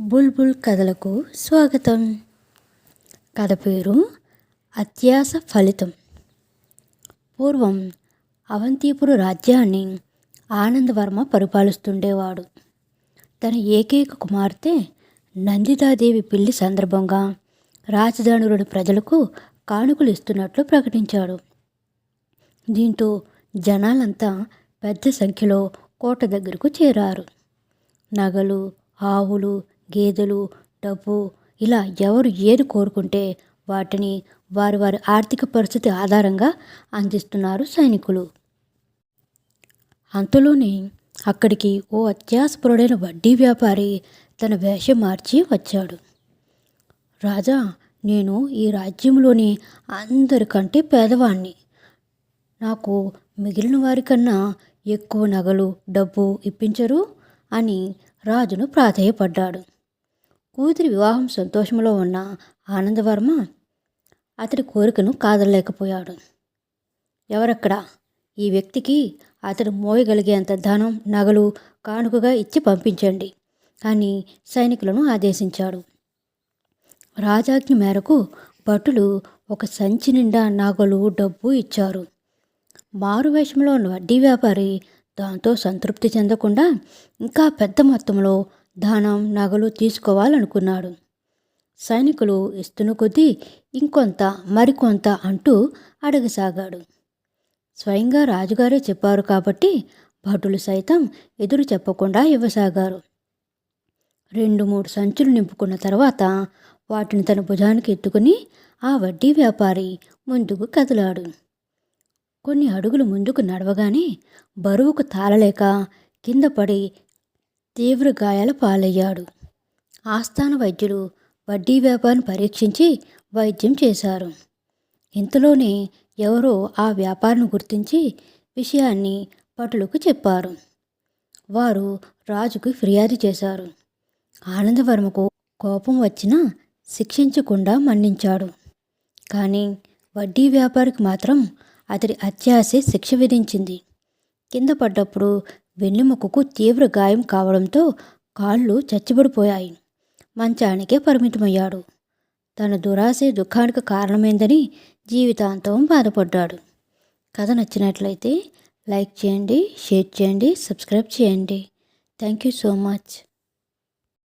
బుల్బుల్ కథలకు స్వాగతం. కథ పేరు అత్యాస ఫలితం. పూర్వం అవంతిపుర రాజ్యాన్ని ఆనందవర్మ పరిపాలిస్తుండేవాడు. తన ఏకైక కుమార్తె నందితాదేవి పెళ్ళి సందర్భంగా రాజధానులను ప్రజలకు కానుకలు ఇస్తున్నట్లు ప్రకటించాడు. దీంతో జనాలంతా పెద్ద సంఖ్యలో కోట దగ్గరకు చేరారు. నగలు ఆవులు గేదెలు డబ్బు ఇలా ఎవరు ఏది కోరుకుంటే వాటిని వారి వారి ఆర్థిక పరిస్థితి ఆధారంగా అందిస్తున్నారు సైనికులు. అంతలోనే అక్కడికి ఓ అత్యాసపరుడైన వడ్డీ వ్యాపారి తన వేషం మార్చి వచ్చాడు. రాజా నేను ఈ రాజ్యంలోని అందరికంటే పేదవాణ్ణి. నాకు మిగిలిన వారికన్నా ఎక్కువ నగలు డబ్బు ఇప్పించరు అని రాజును ప్రాధేయపడ్డాడు. కూతురి వివాహం సంతోషంలో ఉన్న ఆనందవర్మ అతడి కోరికను కాదలేకపోయాడు ఎవరక్కడ? ఈ వ్యక్తికి అతడు మోయగలిగేంత ధనం నగలు కానుకగా ఇచ్చి పంపించండి అని సైనికులను ఆదేశించాడు. రాజాజ్ఞ మేరకు భటులు ఒక సంచి నిండా నగలు డబ్బు ఇచ్చారు. మారువేషంలో ఉన్న వడ్డీ వ్యాపారి దాంతో సంతృప్తి చెందకుండా ఇంకా పెద్ద మొత్తంలో ధనం నగలు తీసుకోవాలనుకున్నాడు. సైనికులు ఇస్తున్న కొద్దీ ఇంకొంత మరికొంత అంటూ అడగసాగాడు. స్వయంగా రాజుగారే చెప్పారు కాబట్టి భటులు సైతం ఎదురు చెప్పకుండా ఇవ్వసాగారు. రెండు మూడు సంచులు నింపుకున్న తర్వాత వాటిని తన భుజానికి ఎత్తుకుని ఆ వడ్డీ వ్యాపారి ముందుకు కదిలాడు. కొన్ని అడుగులు ముందుకు నడవగానే బరువుకు తాళలేక కింద పడి తీవ్ర గాయాల పాలయ్యాడు. ఆస్థాన వైద్యులు వడ్డీ వ్యాపారిని పరీక్షించి వైద్యం చేశారు. ఇంతలోనే ఎవరో ఆ వ్యాపారాన్ని గుర్తించి విషయాన్ని పటులకు చెప్పారు. వారు రాజుకు ఫిర్యాదు చేశారు. ఆనందవర్మకు కోపం వచ్చినా శిక్షించకుండా మన్నించాడు. కానీ వడ్డీ వ్యాపారికి మాత్రం అతడి అత్యాశే శిక్ష విధించింది. కింద పడ్డప్పుడు వెన్నెముకకు తీవ్ర గాయం కావడంతో కాళ్ళు చచ్చిబడిపోయాయి మంచానికే పరిమితమయ్యాడు. తన దురాశే దుఃఖానికి కారణమైందని జీవితాంతం బాధపడ్డాడు. కథ నచ్చినట్లయితే లైక్ చేయండి షేర్ చేయండి సబ్స్క్రైబ్ చేయండి. Thank you so much.